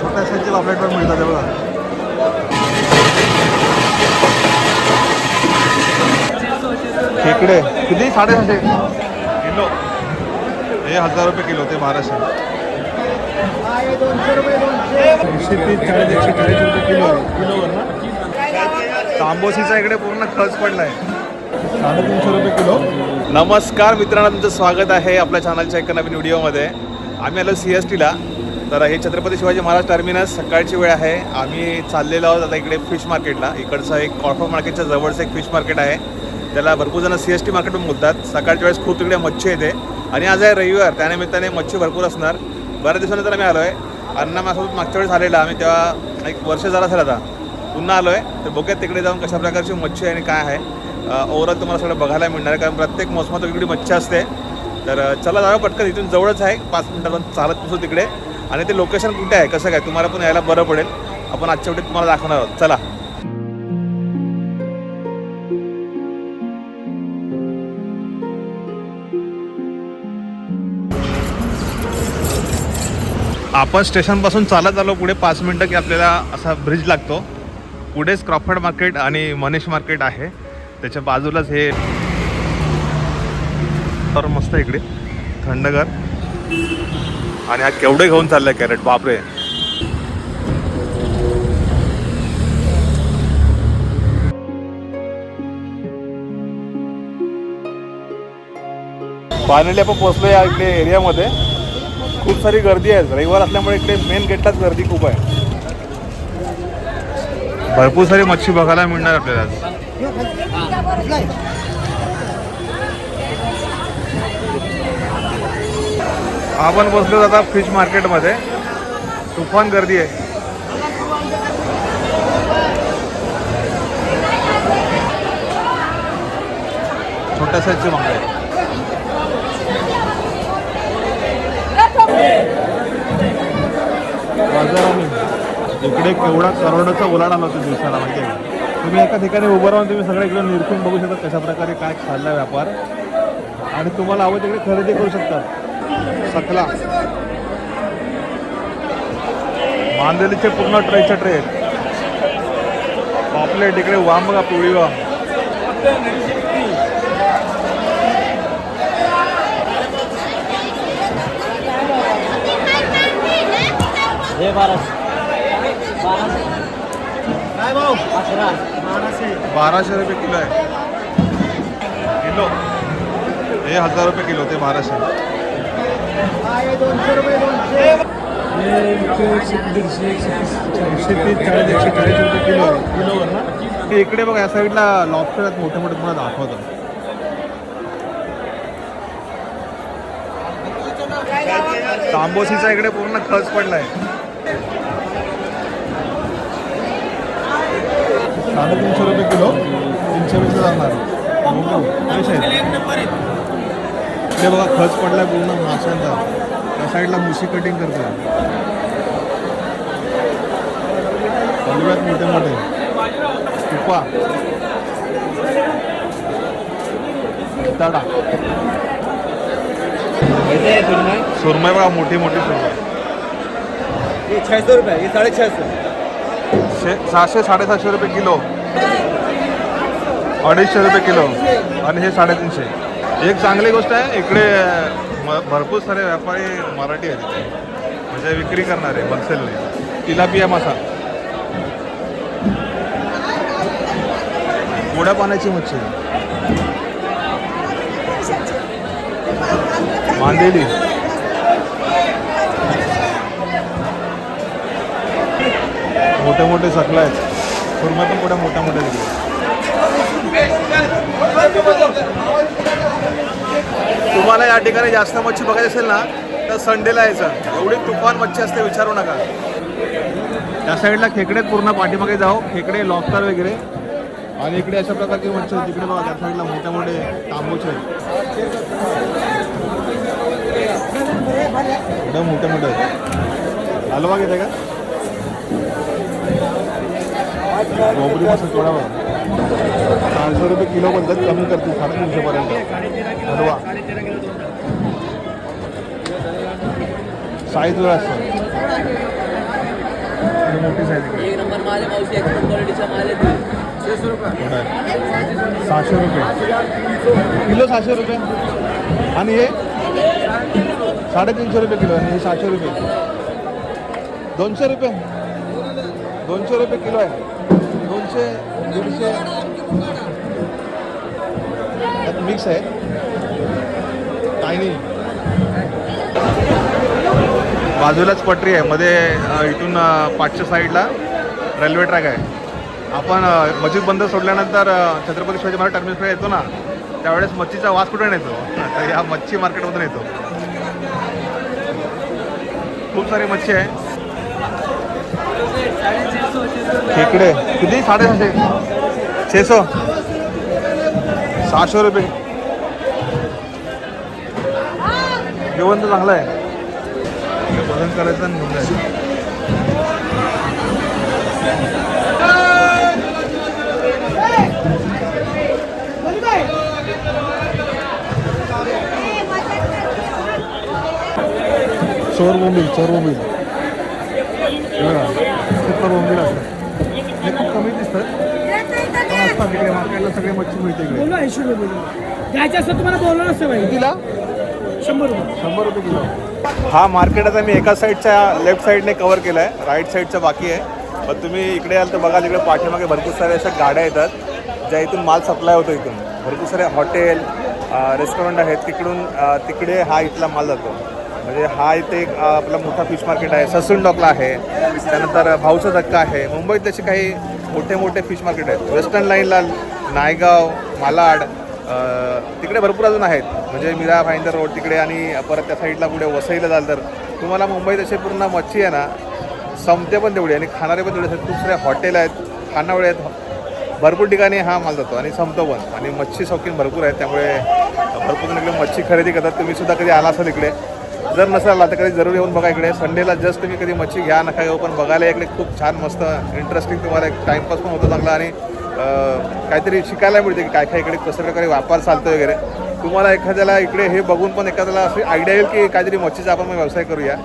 छोट्या साईजचे पापलेट पण मिळतात बघा. खेकडे. किती? साडेसहाशे. किलो. हे हजार रुपये किलो ते महाराष्ट्र एकशे तीस चाळीस एकशे चाळीस रुपये किलो. आहे तांबोशीचा इकडे पूर्ण खर्च पडलाय. साडेतीनशे रुपये किलो. नमस्कार मित्रांनो तुमचं स्वागत आहे आपल्या चॅनलच्या एका नवीन व्हिडिओमध्ये. आम्ही आलो सी एस टीला तर हे छत्रपती शिवाजी महाराज टर्मिनस सकाळची वेळ आहे. आम्ही चाललेलो आहोत आता इकडे फिश मार्केटला इकडचं एक कॉर्फर मार्केटच्या जवळचं एक फिश मार्केट आहे. त्याला भरपूर जण सी एस टी मार्केट बोलतात. सकाळच्या वेळेस खूप तिकडे मच्छी येते. आणि आज आहे रविवार त्यानिमित्ताने मच्छी भरपूर असणार. बऱ्याच दिवसानंतर आम्ही आलो आहे अण्णा माझ्यासोबत मागच्या वेळेस आलेला. आम्ही तेव्हा एक वर्ष झाला असेल आता. पुन्हा आलो आहे तर बघूयात तिकडे जाऊन कशा प्रकारची मच्छी आहे आणि काय आहे. ओव्हरऑल तुम्हाला सगळं बघायला मिळणार आहे कारण प्रत्येक मोसमात वेगळी मच्छी असते. तर चला जाऊया पटकन इथून जवळच आहे पाच मिनिटात चालत नसतो तिकडे. आणि ते लोकेशन कुठे आहे कसं काय तुम्हाला पण यायला बरं पडेल. आपण आजच्या वेळी तुम्हाला दाखवणार आहोत. चला. आपण स्टेशनपासून चालत आलो पुढे पाच मिनटं की आपल्याला असा ब्रिज लागतो. पुढेच क्रॉफर्ड मार्केट आणि मनीष मार्केट आहे. त्याच्या बाजूलाच हे तर मस्त इकडे. थंडगार. आणि हा केवढे घेऊन चाललाय कॅरेट बापरे. फायनली आपण पोहोचलो या इकडे एरियामध्ये खूप सारी गर्दी आहे रविवार असल्यामुळे इकडे मेन गेटलाच गर्दी खूप आहे. भरपूर सारी मच्छी बघायला मिळणार आपल्याला आज. आपण बसलो आता फिश मार्केटमध्ये तुफान गर्दी आहे. छोट्या साईजचे मागं बाजाराने इकडे केवढा करोडाचा उलाढ आला होता दिवसाला माहिती आहे तुम्ही एका ठिकाणी उभं राहून तुम्ही सगळं इकडे निरखून बघू शकता कशा प्रकारे काय चाललाय व्यापार. आणि तुम्हाला हवं तिकडे खरेदी करू शकता सकला. मांदेलीचे पूर्ण ट्रेच्या ट्रे आहेत पॉपलेट इकडे वाम बघा पिवळी वाम हे बाराशे बाराशे काय भाऊ अकरा. बाराशे बाराशे रुपये किलो आहे. किलो? हे हजार रुपये किलो ते बाराशे. किलो आहे. इकडे बघा या साईडला लॉबस्टर आहेत मोठे मोठे तुम्हाला दाखवतो. तांबोशीचा इकडे पूर्ण खर्च पडलाय. साडेतीनशे रुपये किलो तीनशे वीस जाणार ते बघा खर्च पडलाय पूर्ण माशांचा. त्या साईडला मुशी कटिंग करतोय. हलव्यात मोठे मोठे तुपा. ताडा. सुरमई बघा मोठी मोठी सुरमय ये छः सौ रुपये ये साढ़े छः सौ सहाशे सहाशे साडेसहाशे रुपये किलो. अडीचशे रुपये किलो. आणि हे साडेतीनशे. एक चांगली गोष्ट आहे इकडे म भरपूर सारे व्यापारी मराठी आहेत इथे. म्हणजे विक्री करणारे होलसेलने तिलापिया मासा गोड्या पाण्याची मच्छी. मांदेली. मोठे मोठे सकला आहेत. सुरमई पण कुठे मोठ्या मोठ्या तिकडे तुम्हाला या ठिकाणी जास्त मच्छी बघायची असेल ना तर संडेला यायचं. एवढी तुफान मच्छी असते विचारू नका. त्या साईडला खेकडेत पूर्ण पाठीमागे जाऊ. खेकडे लॉबस्टर वगैरे. आणि इकडे अशा प्रकारची मच्छी तिकडे बघा त्या साईडला मोठे मोठे तांबूचे आहेत. एकदम मोठे मोठे हलवा घेते का? बोबडी पासून थोडा चारशे रुपये किलो बोलतात कमी करतील साडेतीनशेपर्यंत हलवा. साईज वर असतं मोठी साईज एक नंबर माल आहे मावशी. एक्सपोर्ट क्वालिटीचा माल आहे सहाशे रुपये. किलो सहाशे रुपये. आणि हे? साडेतीनशे रुपये किलो आणि हे सहाशे रुपये. दोनशे रुपये. दोनशे रुपये किलो आहे. दीडशे दीडशे. मिक्स आहे. काही नाही बाजूलाच पटरी आहे. मध्ये इथून पाठच्या साईडला रेल्वे ट्रॅक आहे. आपण मस्जिद बंद सोडल्यानंतर छत्रपती शिवाजी महाराज टर्मिनसकडे येतो ना त्यावेळेस मच्छीचा वास कुठून येतो. तर या मच्छी मार्केटमधून येतो. खूप सारी मच्छी आहे. खेकडे. किती? साडेसहाशे. छे सो सहाशे रुपये. जेवण तर चांगलं आहे. वजन करायचं घेऊन जायचं. चोर बोंबील चोर बोंबील. हे खूप बोंबील असतात हे खूप कमी दिसतात पण असतात इकडे मार्केटला सगळे मच्छी मिळते इकडे बोललो ऐंशी रुपये किलो द्यायचं असतं तुम्हाला बोललो नसतं भाई कितीला शंभर रुपये शंभर रुपये किलो हा मार्केट आता मी एका साईडच्या लेफ्ट साईडने कवर केला आहे राईट साईडचं बाकी आहे. पण तुम्ही इकडे याल तर बघा तिकडे पाठीमागे भरपूर साऱ्या अशा गाड्या येतात ज्या इथून माल सप्लाय होतो इथून. भरपूर सारे हॉटेल रेस्टॉरंट आहेत. तिकडून तिकडे हा इथला माल जातो. म्हणजे हा इथे एक आपला मोठा फिश मार्केट आहे. ससून डॉकला आहे. त्यानंतर भाऊचा धक्का आहे. मुंबईत तसे काही मोठे मोठे फिश मार्केट आहेत. वेस्टर्न लाईनला नायगाव मालाड तिकडे भरपूर अजून आहेत. म्हणजे मीरा भाईंदर रोड तिकडे आणि परत त्या साईडला पुढे वसईला जाल तर. तुम्हाला मुंबईत असे पूर्ण मच्छी आहे ना संपते पण तेवढी आणि खाणारे पण तेवढे खूप सारे हॉटेल आहेत खानावळे आहेत. भरपूर ठिकाणी हा माल जातो आणि संपतो पण. आणि मच्छी शौकीन भरपूर आहेत. त्यामुळे भरपूर जण इकडे मच्छी खरेदी करतात. तुम्ही सुद्धा कधी आला असाल इकडे? जर नसेल आला तर कधी जरूर येऊन बघा इकडे. संडेला जस्ट तुम्ही कधी मच्छी घ्या नका येऊ पण बघायला इकडे खूप छान मस्त इंटरेस्टिंग तुम्हाला एक टाईमपास पण होतो चांगला आणि काहीतरी शिकायला मिळते की काय काय इकडे कसं प्रकारे व्यापार चालतो वगैरे. तुम्हाला एखाद्याला इकडे हे बघून पण एखाद्याला अशी आयडिया येईल की काहीतरी मच्छीचा आपण व्यवसाय करूया.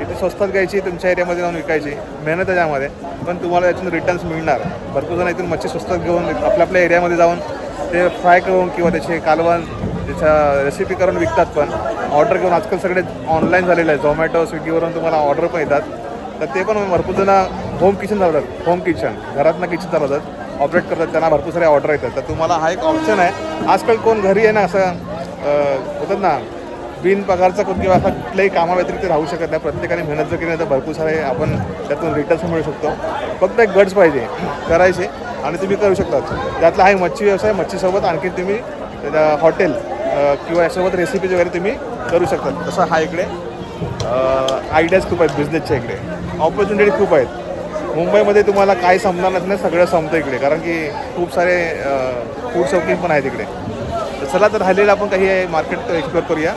इथे स्वस्तात घ्यायची तुमच्या एरियामध्ये जाऊन विकायची मेहनत आहे त्यामध्ये पण तुम्हाला यातून रिटर्न्स मिळणार. भरपूर जण इथून मच्छी स्वस्तात घेऊन आपल्या आपल्या एरियामध्ये जाऊन ते फ्राय करून किंवा त्याचे कालवण त्याच्या रेसिपी करून विकतात पण. ऑर्डर घेऊन आजकाल सगळे ऑनलाईन झालेलं आहे झोमॅटो स्विगीवरून तुम्हाला ऑर्डर पण येतात. तर ते पण भरपूर जण होम किचन चालवतात होम किचन घरातनं किचन चालवतात ऑपरेट करतात. त्यांना भरपूर सारे ऑर्डर येतात. तर तुम्हाला हा एक ऑप्शन आहे. आजकाल कोण घरी आहे ना असं होतात ना बिन पगारचा कोण किंवा असा कुठल्याही कामाव्यतिरिक्त राहू शकत नाही. प्रत्येकाने मेहनत जर केली नाही तर भरपूर सारे आपण त्यातून रिटर्न्स मिळू शकतो. फक्त एक गट्स पाहिजे. करायचे. आणि तुम्ही करू शकता. त्यातला हा एक मच्छी व्यवसाय मच्छीसोबत आणखी तुम्ही हॉटेल किंवा यासोबत रेसिपीज वगैरे तुम्ही करू शकतात. तसं हा इकडे आयडियाज खूप आहेत बिझनेसच्या इकडे. ऑपॉर्च्युनिटी खूप आहेत. मुंबईमध्ये तुम्हाला काय संपणार नाही सगळं संपतं इकडे. कारण की खूप सारे फूड शौकीन पण आहेत इकडे. तर चला तर राहिलेलं आपण काही मार्केट एक्सप्लोर करूया.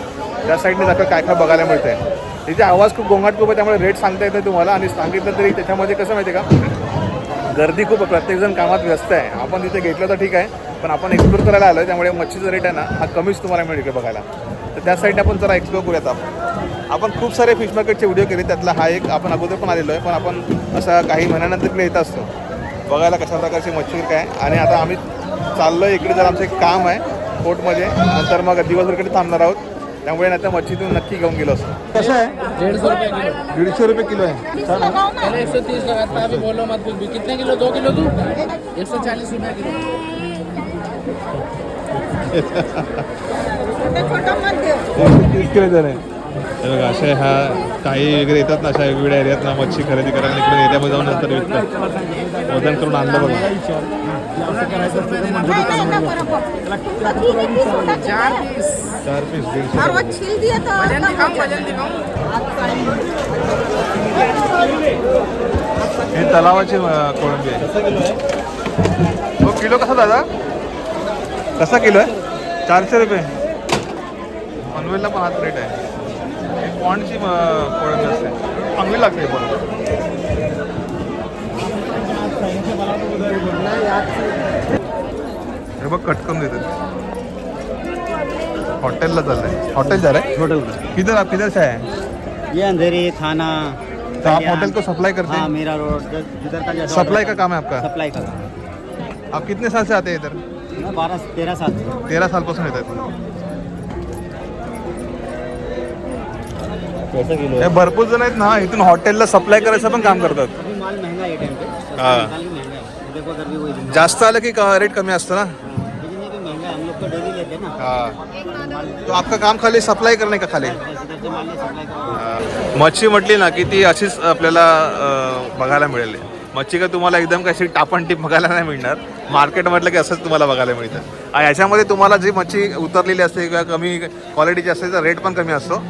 त्या साईडने दाखल काय काय बघायला मिळतं आहे तिथे आवाज खूप गोंगाट खूप आहे त्यामुळे रेट सांगता येत नाही तुम्हाला. आणि सांगितलं तरी त्याच्यामध्ये कसं माहिती आहे का? गर्दी खूप प्रत्येकजण कामात व्यस्त आहे. आपण तिथे घेतलं तर ठीक आहे पण आपण एक्सप्लोर करायला आलो आहे त्यामुळे मच्छीचा रेट आहे ना हा कमीच तुम्हाला मिळेल इकडे बघायला. तर त्या साईडने आपण जरा एक्सप्लोर करूयात आपण. आपण खूप सारे फिश मार्केटचे व्हिडिओ केले त्यातला हा एक आपण अगोदर पण आलेलो आहे पण आपण असा काही महिन्यानंतर इकडे येत असतो. बघायला कशा प्रकारची मच्छी काय आणि आता आम्ही चाललो आहे इकडे जर आमचं एक काम आहे कोर्टमध्ये नंतर मग दिवसभर इकडे थांबणार आहोत. त्यामुळे नंतर मच्छीतून नक्की घेऊन गेलो असतो. कसं आहे? सौ रुपये किलो. दीडशे रुपये किलो आहे. छान आहे. पहले एक सौ तीस लगा था अभी बोलो मत कुछ भी कितने किलो? दो किलो तू? एक सौ चालीस रुपये किलो. तीस किलो जण आहे हे बघा असे हा काही वगैरे येतात ना अशा वेगवेगळ्या एरियात ना मच्छी खरेदी करायला इकडे एरियामध्ये जाऊन नंतर विकतात. वजन करून आणलं बघा. चार पीस. दीडशे हे तलावाची कोळंबी आहे. हो किलो कसा दादा? कसा किलो आहे? चारशे रुपये. पनवेलला पण हाच रेट आहे. पॉन्डची अं, कोळंबी असते चांगली लागते पण हे बघ देतात हॉटेलला चाललंय. हॉटेल जा रहा है होटल किधर आप किधर से हैं ये अंधेरी थाना तो आप होटल को सप्लाई करते हाँ? हैं मेरा रोड का सप्लाई का काम है आपका? सप्लाई का काम। आप कितने साल से आते हैं इधर? बारह तेरह साल से। तेरा सालपासून येतात हे भरपूर जण आहेत ना इथून हॉटेलला सप्लाय करायचं पण काम करतात. दिन जास्त आलं की रेट कमी असतं ना? है लोग तो डेली लेते ना. माल तो आपका काम खाली सप्लाय करणे का खाली? मच्छी म्हटली ना की ती अशीच आपल्याला बघायला मिळेल. मच्छी का तुम्हाला एकदम कशी टापण टीप बघायला नाही मिळणार? मार्केट म्हटलं की असंच तुम्हाला बघायला मिळतं. आणि याच्यामध्ये तुम्हाला जी मच्छी उतरलेली असते किंवा कमी क्वालिटीची असते तर रेट पण कमी असतो.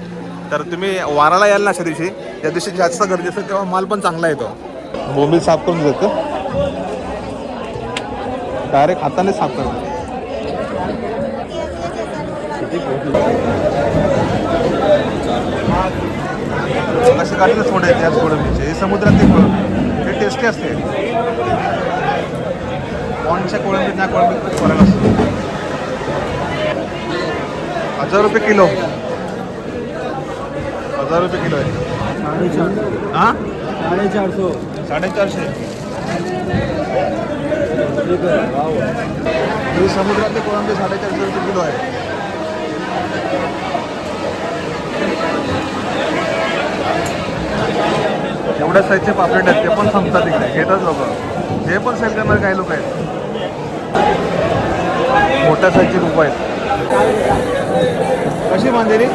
तर तुम्ही वाराला याल ना अशा दिवशी. त्या दिवशी जास्त गर्दी असते तेव्हा माल पण चांगला येतो. बोंबील साफ करून देतो. डायरेक्ट हाताने साफ करतो. असं काढलं थोडे त्याच कोळंबीचे हे समुद्रातले कोळंबी हे टेस्टी असते. पॉन्डच्या कोळंबीत त्या कोळंबीत फरक असतो. हजार रुपये किलो. हजार रुपये किलो आहे. हां? साडेचारशे. ही समुद्रातली कोळंबी साडेचारशे रुपये किलो आहे. एवढ्या साईजचे पापलेट आहेत ते पण संपतात इकडे. घेतात लोक. जे पण सेल करणार काही लोक आहेत. मोठ्या साईजचे रूप आहेत. कशी मांदेली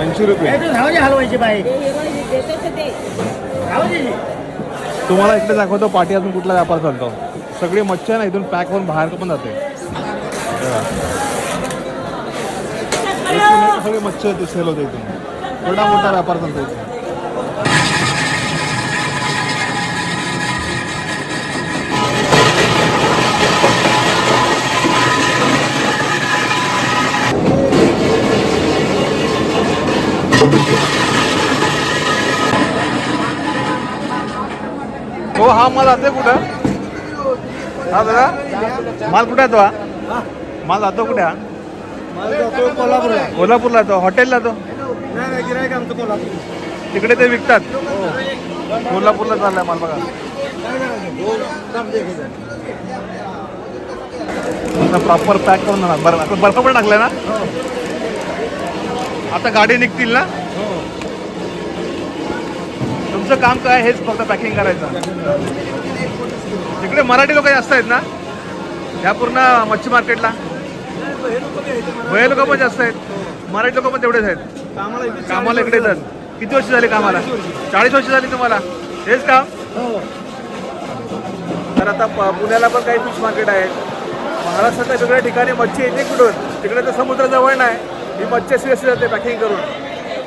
ऐंशी रुपये. हलवायची बाई. तुम्हाला इकडे दाखवतो पाठी अजून कुठला व्यापार चालतो. सगळी मच्छी ना इथून पॅक होऊन बाहेर पण जाते. सगळी मच्छी सेल होते इथून. एवढा मोठा व्यापार चालतो इथे हो हा माल जाते कुठं? हा दादा माल कुठे आहे तो हा? माल जातो कुठे हा? कोल्हापूरला. कोल्हापूरला तो हॉटेलला तो नाही नाही गिरायक आमचं कोल्हापूर. तिकडे ते विकतात. कोल्हापूरला चाललाय माल बघा. प्रॉपर पॅक करून बरं बर्फ पण टाकलाय ना? आता गाडी निघतील ना? तुमचं काम काय? हेच फक्त पॅकिंग करायचं. तिकडे मराठी लोक जास्त आहेत ना? ह्या पूर्ण मच्छी मार्केटला? वय लोक पण जास्त आहेत. मराठी लोक पण तेवढेच आहेत. कामाला इकडे येतात किती वर्ष झाली कामाला? चाळीस वर्ष झाली तुम्हाला? हेच काम? तर आता पुण्याला पण काही फिश मार्केट आहेत महाराष्ट्राच्या वेगळ्या ठिकाणी मच्छी येते कुठून? तिकडे तर समुद्र जवळ नाही. ही मच्छी अशी जाते पॅकिंग करून.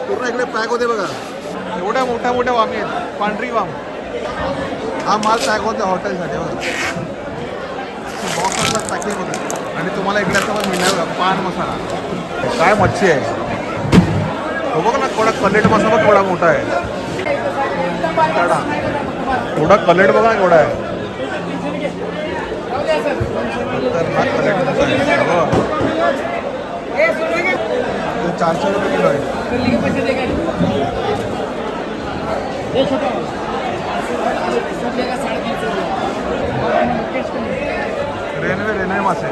पूर्ण इकडे पॅक होते बघा. एवढ्या मोठ्या मोठ्या वामी आहेत. पांढरी वाम. हा माल पॅक होते हॉटेलसाठी बघा. बॉक्सला पॅकिंग होते. आणि तुम्हाला इकडे पण मिळणार बघा, पान मसाला. काय मच्छी आहे? तो बघ ना थोडा कलेट मसाला बघ केवढा मोठा आहे. थोडा कलेट बघा केवढा आहे. खतरनाक कलेट मसाला आहे. हो. तो चारशे रुपये किलो आहे. रेल्वे रेल्वे मासे.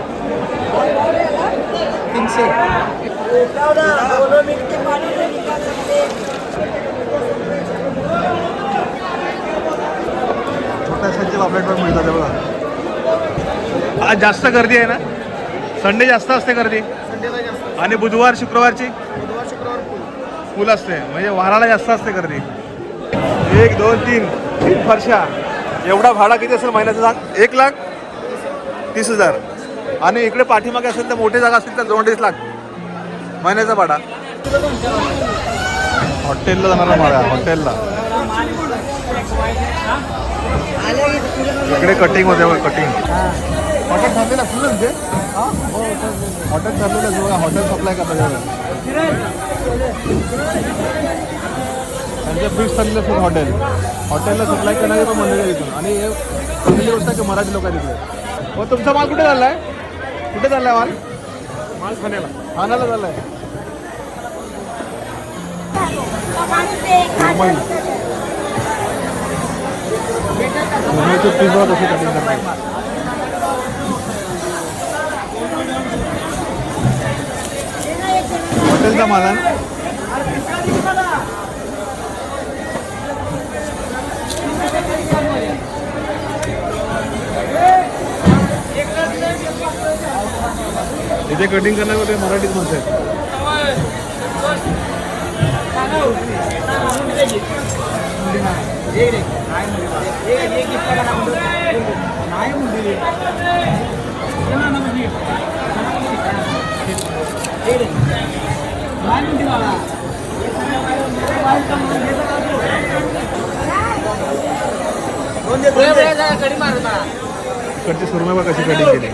छोट्या साईजचे पापलेट पण मिळतात बघा. आज जास्त गर्दी आहे ना? संडे जास्त असते गर्दी? आणि बुधवार शुक्रवारची? फुल असते. म्हणजे वाराला जास्त असते गर्दी. एक दोन तीन. तीन फरशा. एवढा भाडा किती असेल महिन्याचा सांग? एक लाख? तीस हजार. आणि इकडे पाठीमागे असेल तर मोठी जागा असेल तर दोन अडीच लाख. महिन्याचा भाडा. हॉटेलला जाणारा भाडा हॉटेलला. इकडे कटिंग होते कटिंग हॉटेल असेल ना तिथे हॉटेल ठरलेलं बघा हॉटेल सप्लाय करतात बघा त्यांच्या फिक्स ठरलेलं असेल हॉटेल. हॉटेलला सप्लाय करणारे पण मंडळी आहे इथून. आणि हे पहिली गोष्ट आहे की मराठी लोक तिथे हो तुमचा माल कुठे चाललाय? कुठे चाललाय माल? माल ठाण्याला. ठाण्याला चाललाय. मुंबई मुंबईचे पिझ्झा कसे कटिंग करतात. हॉटेलचा माल आहे इथे कटिंग करण्यामध्ये मराठीत माणसं आहेत कडची सुरमे कशी कटिंग केली.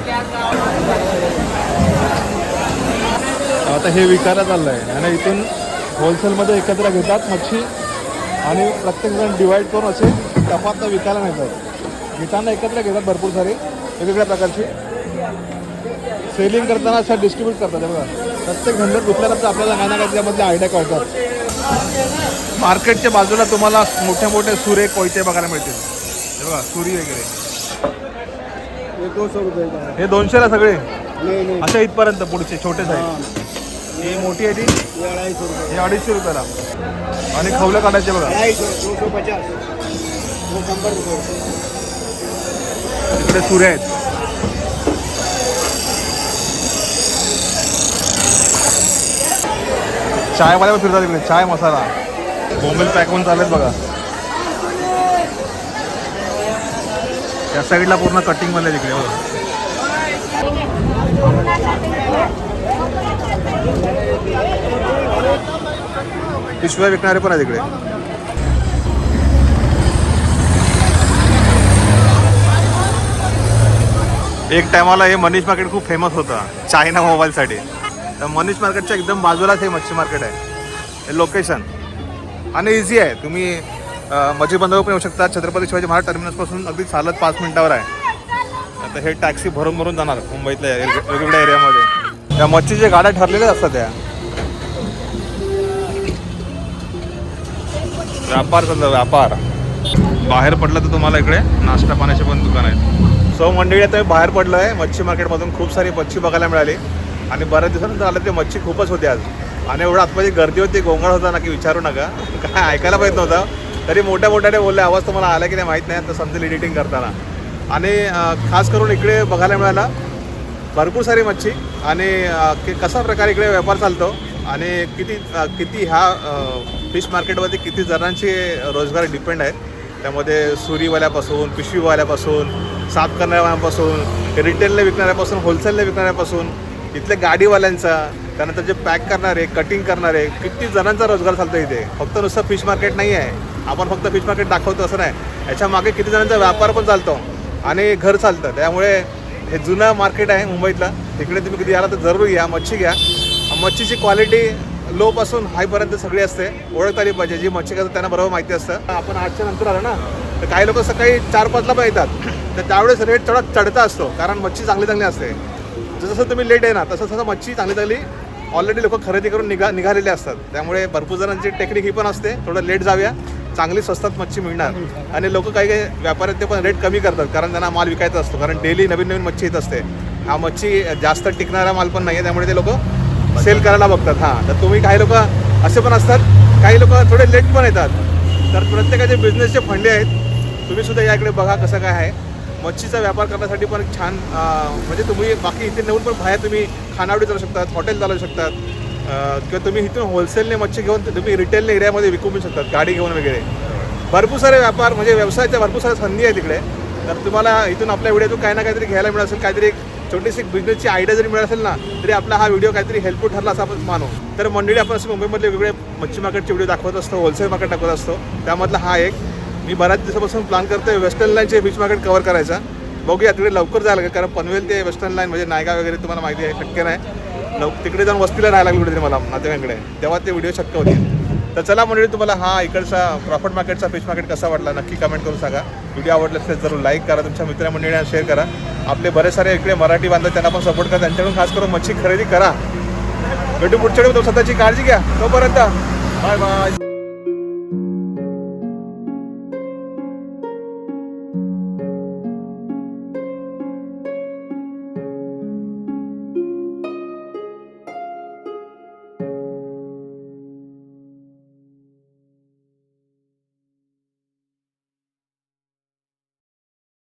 आता हे विकायला चाललं आहे आणि इथून होलसेलमध्ये एकत्र घेतात मच्छी आणि प्रत्येक जण डिवाईड करून असे टपातनं विकायला नेतात. घेताना एकत्र घेतात भरपूर सारे वेगवेगळ्या प्रकारची. सेलिंग करताना अशा डिस्ट्रीब्यूट करतात बघा. प्रत्येक धंद्यात घुसल्यानंतर आपल्याला काय ना काय आयडिया कळतात. मार्केटच्या बाजूला तुम्हाला मोठे मोठे सुरे कोयते बघायला मिळतील. बघा सुरी वगैरे. है दोनशेला सगळे? नहीं नहीं. अशा इथपर्यंत पुढचे छोटे साईज ही. मोठी आहे ती? हे अडीचशे रुपयाला. आणि खवलं काढायचे बघा. तिकडे सुरे आहेत. चायवाल्यावर पण फिरतात तिकडे चाय मसाला. बोंबील पॅक होऊन चालेल बघा. त्या साईडला पूर्ण कटिंगमध्ये तिकडे बघा हो. पिशव्या विकणारे पण आहे तिकडे एक टायमाला हे मनीष मार्केट खूप फेमस होतं चायना मोबाईलसाठी तर मनीष मार्केटच्या एकदम बाजूलाच हे मच्छी मार्केट आहे. हे लोकेशन आणि इझी आहे. तुम्ही मच्छी बंदर पण येऊ शकता. छत्रपती शिवाजी महाराज टर्मिनसपासून अगदी चालत पाच मिनिटावर आहे. आता हे टॅक्सी भरून भरून जाणार मुंबईतल्या वेगवेगळ्या एरियामध्ये त्या मच्छीच्या गाड्या ठरलेल्याच असतात त्या. व्यापार चालला व्यापार. बाहेर पडलं तर तुम्हाला इकडे नाश्ता पाण्याचे पण दुकान आहेत सो मंडळी आता बाहेर पडलं आहे मच्छी मार्केटमधून खूप सारी मच्छी बघायला मिळाली. आणि बऱ्याच दिवसानंतर आलं ते मच्छी खूपच होती आज. आणि एवढं आतमध्ये गर्दी होती गोंगाळ होता ना की विचारू नका. काय ऐकायला पाहिजे नव्हतं. तरी मोठ्या मोठ्याने बोलले आवाज तुम्हाला आला की नाही माहीत नाही तर समजेल एडिटिंग करताना. आणि खास करून इकडे बघायला मिळाला भरपूर सारी मच्छी. आणि कसा प्रकारे इकडे व्यापार चालतो आणि किती किती ह्या फिश मार्केटमध्ये किती जणांचे रोजगार डिपेंड आहेत त्यामध्ये सुरीवाल्यापासून पिशवीवाल्यापासून साफ करणाऱ्यापासून रिटेलला विकणाऱ्यापासून होलसेलला विकणाऱ्यापासून इथल्या गाडीवाल्यांचा त्यानंतर जे पॅक करणारे कटिंग करणारे किती जणांचा रोजगार चालतो इथे. फक्त नुसतं फिश मार्केट नाही आहे आपण फक्त फिश मार्केट दाखवतो असं नाही. याच्या मागे किती जणांचा व्यापार पण चालतो आणि घर चालतं. त्यामुळे हे जुनं मार्केट आहे मुंबईतलं. तिकडे तुम्ही कधी आला तर जरूर घ्या मच्छी घ्या. मच्छीची क्वालिटी लोपासून हायपर्यंत सगळी असते. ओळखता आली पाहिजे. जी मच्छी करतात त्यांना बरोबर माहिती असतं. आपण आठच्या नंतर आलं ना तर काही लोक सकाळी चार पाचला पण येतात. तर त्यावेळेस रेट थोडा चढता असतो कारण मच्छी चांगली चांगली असते. जसं तुम्ही लेट आहे ना तसं तसं मच्छी चांगली चांगली ऑलरेडी लोक खरेदी करून निघा निघालेले असतात. त्यामुळे भरपूर जणांची टेक्निक ही पण असते. थोडं लेट जाऊया. चांगली स्वस्तात मच्छी मिळणार. आणि लोक काही काही व्यापारी ते पण रेट कमी करतात कारण त्यांना माल विकायचा असतो. कारण डेली नवीन नवीन मच्छी येत असते. हा मच्छी जास्त टिकणारा माल पण नाही आहे त्यामुळे ते लोक सेल करायला बघतात. हां तर तुम्ही काही लोक असे पण असतात काही लोक थोडे लेट पण येतात. तर प्रत्येकाचे बिझनेसचे फंडे आहेत तुम्ही सुद्धा याकडे बघा कसं काय आहे. मच्छीचा व्यापार करण्यासाठी पण छान म्हणजे तुम्ही बाकी इथे नेऊन पण बाहेर तुम्ही खानावडी चालू शकतात हॉटेल चालू शकतात किंवा तुम्ही इथून होलसेलने मच्छी घेऊन तुम्ही रिटेल एरियामध्ये विकू शकतात गाडी घेऊन वगैरे. भरपूर सारे व्यापार म्हणजे व्यवसायाच्या भरपूर साऱ्या संधी आहे तिकडे तर तुम्हाला इथून आपल्या व्हिडिओतून काही ना काहीतरी घ्यायला मिळत असेल काहीतरी एक छोटीशी बिझनेसची आयडिया जरी मिळत असेल ना तरी आपला हा व्हिडिओ काहीतरी हेल्पफुल ठरला असं आपण मानू. तर मंडळी आपण असं मुंबईमधले वेगवेगळे मच्छी मार्केटचे व्हिडिओ दाखवत असतो होलसेल मार्केट दाखवत असतो. त्यामधला हा एक. मी बऱ्याच दिवसापासून प्लॅन करतोय वेस्टर्न लाईनचे बीच मार्केट कवर करायचा. बघूया तिकडे लवकर जायला लागेल कारण पनवेल ते वेस्टर्न लाईन म्हणजे नायगा वगैरे तुम्हाला माहिती आहे शक्य नाही. लव तिकडे जाऊन वस्तीला राहायला लागली कुठेतरी मला नातेवाईकडे तेव्हा ते व्हिडिओ शक्य होतील. तर चला मंडळी तुम्हाला हा इकडचा प्रॉफिट मार्केटचा फिश मार्केट कसा वाटला नक्की कमेंट करून सांगा. व्हिडिओ आवडला असेल जरूर लाईक करा तुमच्या मित्रमंडळींना शेअर करा. आपले बरेच सारे इकडे मराठी बांधव त्यांना पण सपोर्ट करा. त्यांच्याकडून खास करून मच्छी खरेदी करा. भेटू पुढच्या वेळी स्वतःची काळजी घ्या. तोपर्यंत बाय बाय